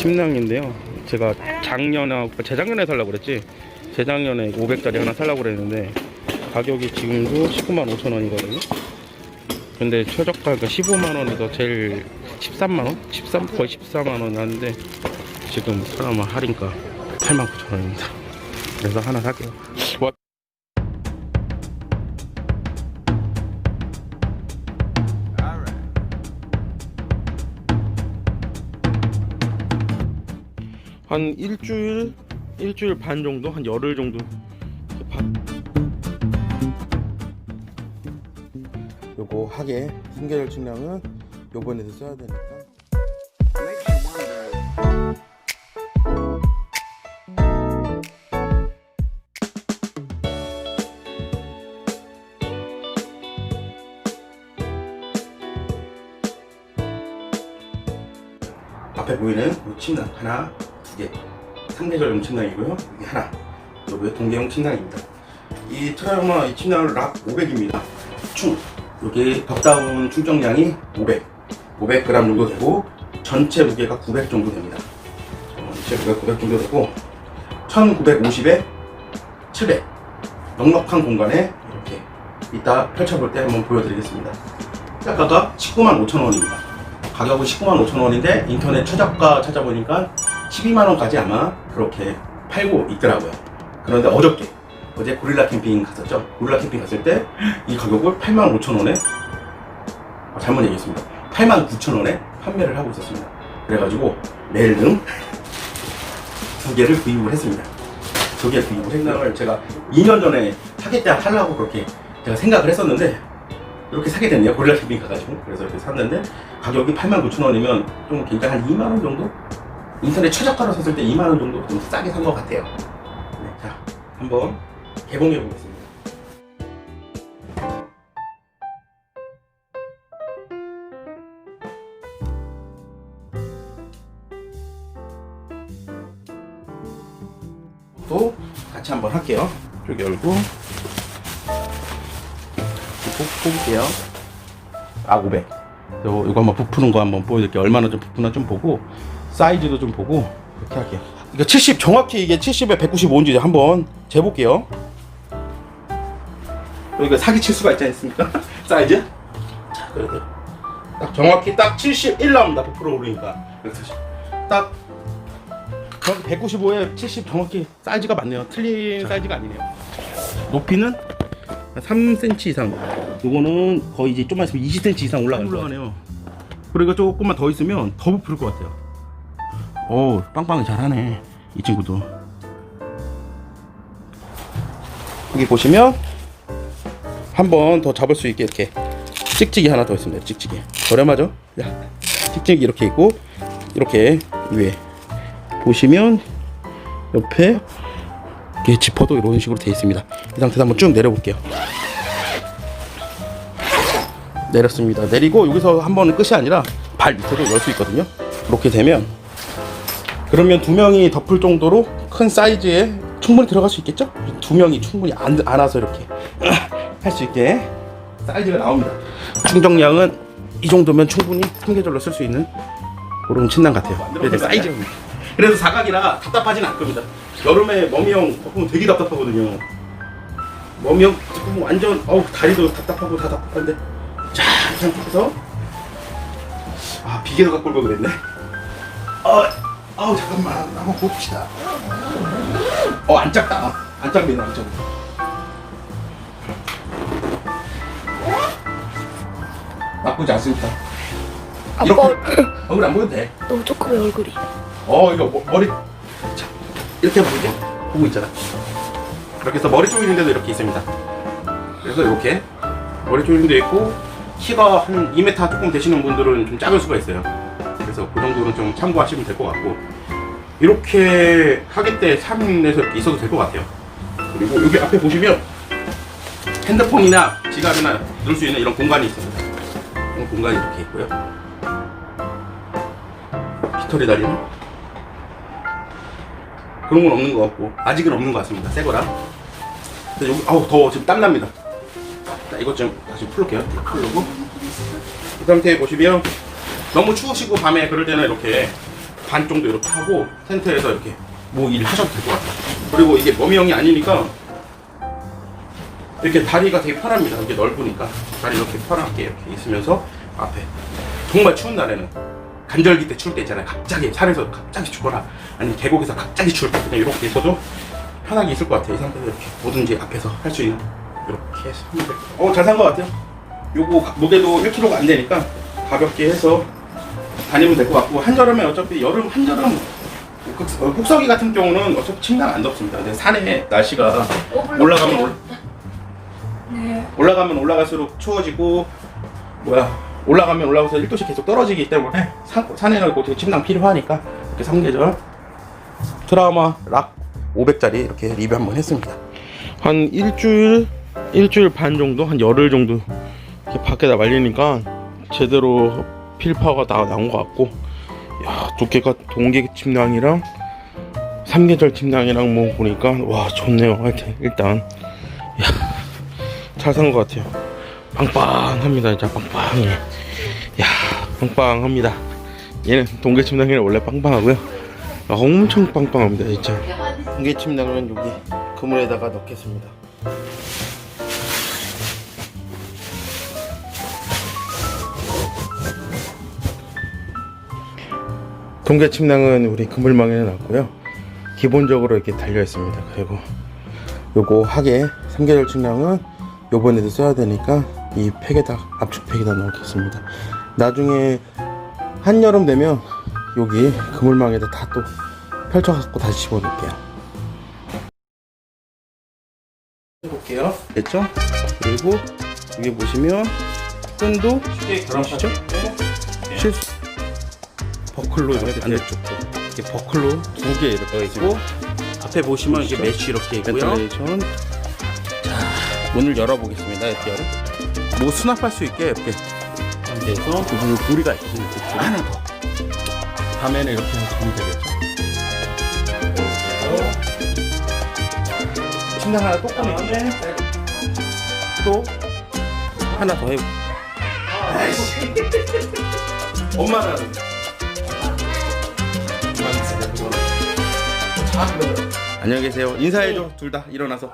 침낭인데요. 제가 작년에 재작년에 살라고 그랬지. 재작년에 500짜리 하나 살라고 그랬는데 가격이 지금도 19만 5천 원이거든요. 근데 최저가가 15만 원에서 제일 13만 원? 13 거의 14만 원 하는데 지금 사람은 할인가 8만 9천 원입니다. 그래서 하나 살게요. 한 일주일 일주일 반 정도? 한 열흘 정도? 반. 요거 하게 승계열 측량은 요번에도 써야 되니까. 앞에 보이는 이 침낭 하나, 두 개, 3계절 용 침낭이고요. 여기 하나, 여기 동계용 침낭입니다. 이 트라우마 이 침낭은 락 500입니다. 충 여기 덕다운 충전량이 500, 500g 정도 되고 전체 무게가 900 정도 됩니다. 어, 전체 무게가 900 정도 되고 1950에 700 넉넉한 공간에 이렇게 이따 펼쳐볼 때 한번 보여드리겠습니다. 아까가 19만 5천 원입니다. 가격은 19만 5천 원인데 인터넷 최저가 찾아보니까 12만 원까지 아마 그렇게 팔고 있더라고요. 그런데 어저께 어제 고릴라 캠핑 갔었죠. 고릴라 캠핑 갔을 때 이 가격을 8만 5천 원에 아, 잘못 얘기했습니다. 8만 9천 원에 판매를 하고 있었습니다. 그래가지고 내일은 두 개를 구입을 했습니다. 두 개 구입을 했나를 제가 2년 전에 사겠다 하려고 그렇게 제가 생각을 했었는데 이렇게 사게 됐네요. 고릴라 캠핑 가가지고 그래서 이렇게 샀는데 가격이 8만 9천 원이면 좀 굉장히 한 2만 원 정도 인터넷 최저가로 샀을 때 2만 원 정도 좀 싸게 산 것 같아요. 네, 자 한번 개봉해 보겠습니다. 또 같이 한번 할게요. 여기 열고 뽑을게요. 아 500. 요 이거 한번 부푸는 거 한번 보여드릴게요. 얼마나 좀 부푸나 좀 보고 사이즈도 좀 보고 이렇게 할게요. 이거 70 정확히 이게 70에 195인지 한번 재볼게요. 이거 사기 칠 수가 있지 않습니까? 사이즈? 자, 그래도 딱 정확히 딱 71 나옵니다. 부풀어 오르니까. 그래서 딱 정확히 195에 70 정확히 사이즈가 맞네요. 틀린 사이즈가 아니네요. 높이는 3cm 이상. 요거는 거의 이제 좀만 있으면 20cm 이상 올라갈 것 같아요. 그리고 조금만 더 있으면 더 부풀 것 같아요. 오, 빵빵히 잘하네. 이 친구도. 여기 보시면 한 번 더 잡을 수 있게 이렇게 찍찍이 하나 더 있습니다. 찍찍이. 저렴하죠? 야, 찍찍이 이렇게 있고 이렇게 위에 보시면 옆에 이게 지퍼도 이런 식으로 되어 있습니다. 이 상태에서 한번 쭉 내려 볼게요. 내렸습니다. 내리고 여기서 한 번은 끝이 아니라 발 밑에도 열 수 있거든요. 이렇게 되면 그러면 두 명이 덮을 정도로 큰 사이즈에 충분히 들어갈 수 있겠죠? 두 명이 충분히 안, 안아서 이렇게 할 수 있게 사이즈가 나옵니다. 충전량은 이 정도면 충분히 통계절로 쓸 수 있는 그런 침낭 같아요. 그래서 사이즈가 그래서 사각이라 답답하진 않을 겁니다. 여름에 머미형 덮으면 되게 답답하거든요. 머미형 덮으면 완전 어우 다리도 답답하고 다 답답한데 자, 이 상태에서 아 비계도 갖고 올걸 그랬네. 어, 아우 잠깐만 한번 봅시다. 어안 작다. 안 작네 안 작. 나쁘지 않습니다. 이렇게 얼굴 안 보여도 돼. 너무 조그매 얼굴이. 어 이거 머, 머리 자 이렇게 보이죠? 보고 있잖아. 이렇게 해서 머리 조이는 데도 이렇게 있습니다. 그래서 이렇게 머리 조이는 데 있고 키가 한 2m 조금 되시는 분들은 좀 작을 수가 있어요. 그래서 그 정도는 좀 참고하시면 될 것 같고 이렇게 하객대 3에서 이렇게 있어도 될 것 같아요. 그리고 여기 앞에 보시면 핸드폰이나 지갑이나 넣을 수 있는 이런 공간이 있습니다. 이런 공간이 이렇게 있고요. 깃털이 달리는 그런 건 없는 것 같고 아직은 없는 것 같습니다. 새 거라. 근데 여기 아우 더워 지금 땀 납니다. 자 이것 좀 다시 풀게요. 풀고 이 상태에 보시면 너무 추우시고 밤에 그럴 때는 이렇게 반 정도 이렇게 하고 텐트에서 이렇게 뭐 일 하셔도 될 것 같아요. 그리고 이게 머미형이 아니니까 이렇게 다리가 되게 편합니다. 이게 넓으니까 다리 이렇게 편하게 이렇게 있으면서 앞에 정말 추운 날에는 간절기 때 추울 때 있잖아요. 갑자기 산에서 갑자기 춥거나 아니면 계곡에서 갑자기 추울 때 그냥 이렇게 있어도 편하게 있을 것 같아요. 이 상태에서 이렇게 뭐든지 앞에서 할 수 있는 이렇게 해서 하면 될것 같아요. 어, 잘 산 것 같아요. 요거 가- 무게도 1kg가 안 되니까 가볍게 해서 다니면 될 것 같고 한여름에 어차피 여름 한여름 그- 어, 폭설기 같은 경우는 어차피 침낭 안 덥습니다. 근데 산에 날씨가 올라가면 올, 네. 올라가면 올라갈수록 추워지고 뭐야 올라가면 올라가서 1도씩 계속 떨어지기 때문에 산, 산에는 보통 침낭 필요하니까 이렇게 3계절 트라우마 락 500짜리 이렇게 리뷰 한번 했습니다. 한 일주일 일주일 반 정도 한 열흘 정도 이렇게 밖에다 말리니까 제대로 필파가 다 나온 것 같고 야 두께가 동계 침낭이랑 삼계절 침낭이랑 뭐 보니까 와 좋네요. 하여튼 일단 야 잘 산 것 같아요. 빵빵합니다 진짜 빵빵해. 야 빵빵합니다. 얘는 동계 침낭이랑 원래 빵빵하고요. 아, 엄청 빵빵합니다 진짜. 동계 침낭은 여기 그물에다가 넣겠습니다. 동계 침낭은 우리 그물망에 놨고요. 기본적으로 이렇게 달려 있습니다. 그리고 요거 하계 3계절 침낭은 요번에도 써야 되니까 이 팩에다 압축 팩에다 넣겠습니다. 나중에 한여름 되면 여기 그물망에다 다 또 펼쳐 갖고 다시 집어넣을게요. 해볼게요. 됐죠? 그리고 여기 보시면 끈도 쉽게 보이시죠? 실수 버클로 이렇게 반대쪽도 이렇게 버클로 두 개 이렇게 있고 앞에 보시면 이게 메쉬 이렇게 있고요. 벤틀레이션 자 문을 열어보겠습니다. 이렇게 열어 뭐 수납할 수 있게 이렇게 그래서 부분을 고리가. 이쪽에. 하나 더. 밤에는 이렇게 해서 자면 되겠죠. 침낭 하나 또 꺼내는데 또 하나 더 해. 엄마가 안녕히 계세요. 인사해줘 둘 다 일어나서.